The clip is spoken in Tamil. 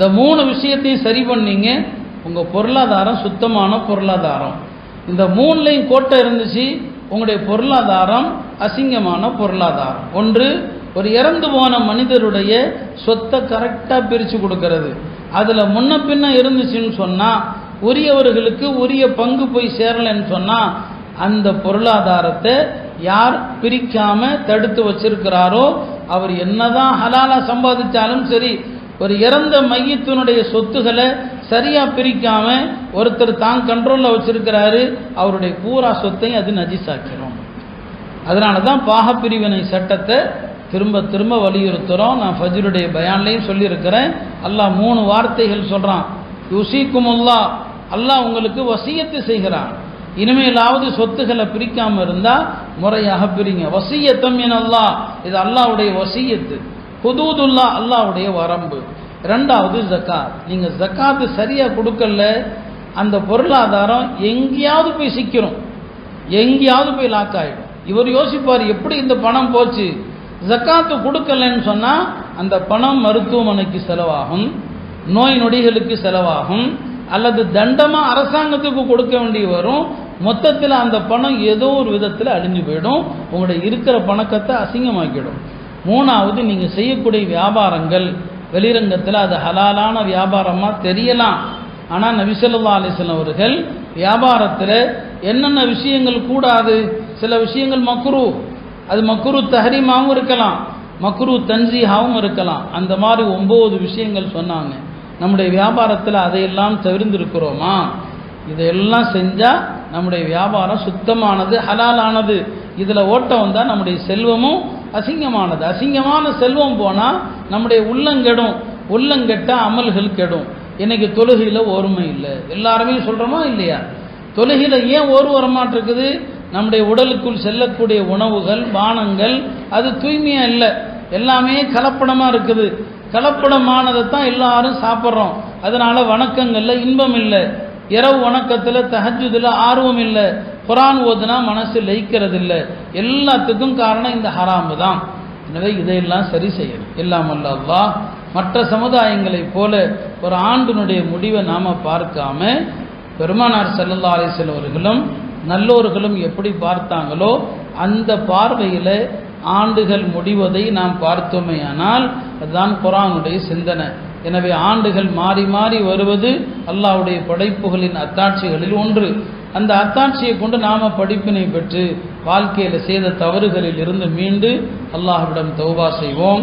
இந்த மூணு விஷயத்தையும் சரி பண்ணீங்க உங்கள் பொருளாதாரம் சுத்தமான பொருளாதாரம். இந்த மூணுலையும் கோட்டை இருந்துச்சு உங்களுடைய பொருளாதாரம் அசிங்கமான பொருளாதாரம். ஒன்று ஒரு இறந்து போன மனிதருடைய சொத்தை கரெக்டாக பிரித்து கொடுக்கறது. அதில் முன்ன பின்ன இருந்துச்சுன்னு சொன்னால் உரியவர்களுக்கு உரிய பங்கு போய் சேரலைன்னு சொன்னால் அந்த பொருளாதாரத்தை யார் பிரிக்காமல் தடுத்து வச்சிருக்கிறாரோ அவர் என்னதான் ஹலாலாக சம்பாதிச்சாலும் சரி ஒரு இறந்த மையத்தினுடைய சொத்துக்களை சரியாக பிரிக்காம ஒருத்தர் தான் கண்ட்ரோலில் வச்சிருக்கிறாரு அவருடைய பூரா சொத்தையும் அது நஜிசாக்கிறோம் அதனால தான் பாகப்பிரிவினை சட்டத்தை திரும்ப திரும்ப வலியுறுத்துகிறோம் நான் ஃபஜ்ருடைய பயான்லையும் சொல்லியிருக்கிறேன். அல்லாஹ் மூணு வார்த்தைகள் சொல்கிறான் யுசிக்குமுல்லா அல்லாஹ் உங்களுக்கு வசியத்து செய்கிறான். இனிமேலாவது சொத்துக்களை பிரிக்காமல் இருந்தால் முறையாக பிரிங்க. வசியத்தம் என அல்லாஹ் இது அல்லாஹ்வுடைய வசியத்து. ஹுதூதுல்லா அல்லாவுடைய வரம்பு. ரெண்டாவது ஜக்காத். நீங்கள் ஜக்காத்து சரியாக கொடுக்கல அந்த பொருளாதாரம் எங்கேயாவது போய் சிக்கிறோம் எங்கேயாவது போய் லாக் ஆகிடும் இவர் யோசிப்பார் எப்படி இந்த பணம் போச்சு? ஜக்காத்து கொடுக்கலன்னு சொன்னால் அந்த பணம் மருத்துவமனைக்கு செலவாகும் நோய் நொடிகளுக்கு செலவாகும் அல்லது தண்டமாக அரசாங்கத்துக்கு கொடுக்க வேண்டி வரும். மொத்தத்தில் அந்த பணம் ஏதோ ஒரு விதத்தில் அழிஞ்சு போயிடும். உங்களுடைய இருக்கிற பணக்கத்தை அசிங்கமாக்கிடும். மூணாவது நீங்கள் செய்யக்கூடிய வியாபாரங்கள். வெளிரங்கத்தில் அது ஹலாலான வியாபாரமாக தெரியலாம். ஆனால் நபிசல்லா அலிஸ்லாம் அவர்கள் வியாபாரத்தில் என்னென்ன விஷயங்கள் கூடாது? சில விஷயங்கள் மக்ரு. அது மக்ரு தஹரிமாவும் இருக்கலாம். மக்ரு தன்சீஹாவும் இருக்கலாம். அந்த மாதிரி ஒம்பது விஷயங்கள் சொன்னாங்க. நம்முடைய வியாபாரத்தில் அதையெல்லாம் தவிர்ந்திருக்கிறோமா? இதையெல்லாம் செஞ்சால் நம்முடைய வியாபாரம் சுத்தமானது ஹலாலானது. இதில் ஓட்டம் வந்தால் நம்முடைய செல்வமும் அசிங்கமானது. அசிங்கமான செல்வம் போனால் நம்முடைய உள்ளங்கெடும் உள்ளங்கெட்ட அமல்கள் கெடும். இன்னைக்கு தொழுகையில் ஓர்மை இல்லை. எல்லாருமே சொல்கிறோமா இல்லையா? தொழுகையில் ஏன் ஓர் வரமாட்டிருக்குது? நம்முடைய உடலுக்குள் செல்லக்கூடிய உணவுகள் பானங்கள் அது தூய்மையாக இல்லை. எல்லாமே கலப்படமாக இருக்குது. கலப்படமானதை தான் எல்லாரும் சாப்பிட்றோம். அதனால் வணக்கங்கள்ல இன்பம் இல்லை. இரவு வணக்கத்தில் தஹஜுதில் ஆர்வம் இல்லை. குரான் ஓதுனா மனசு லயிக்கிறது இல்லை எல்லாத்துக்கும் காரணம் இந்த ஹராமு தான். எனவே இதையெல்லாம் சரி செய்யணும். எல்லாம் அல்லா மற்ற சமுதாயங்களைப் போல ஒரு ஆண்டினுடைய முடிவை நாம் பார்க்காம பெருமானார் செல்லல்லா அலிசல் அவர்களும் நல்லோர்களும் எப்படி பார்த்தாங்களோ அந்த பார்வையில் ஆண்டுகள் முடிவதை நாம் பார்த்தோமேயானால் அதுதான் குரானுடைய சிந்தனை. எனவே ஆண்டுகள் மாறி மாறி வருவது அல்லாவுடைய படைப்புகளின் அத்தாட்சிகளில் ஒன்று. அந்த அத்தாட்சியை கொண்டு நாம படிப்பினை பெற்று வாழ்க்கையில் செய்த தவறுகளில் இருந்து மீண்டு அல்லாஹ்விடம் தௌபா செய்வோம்.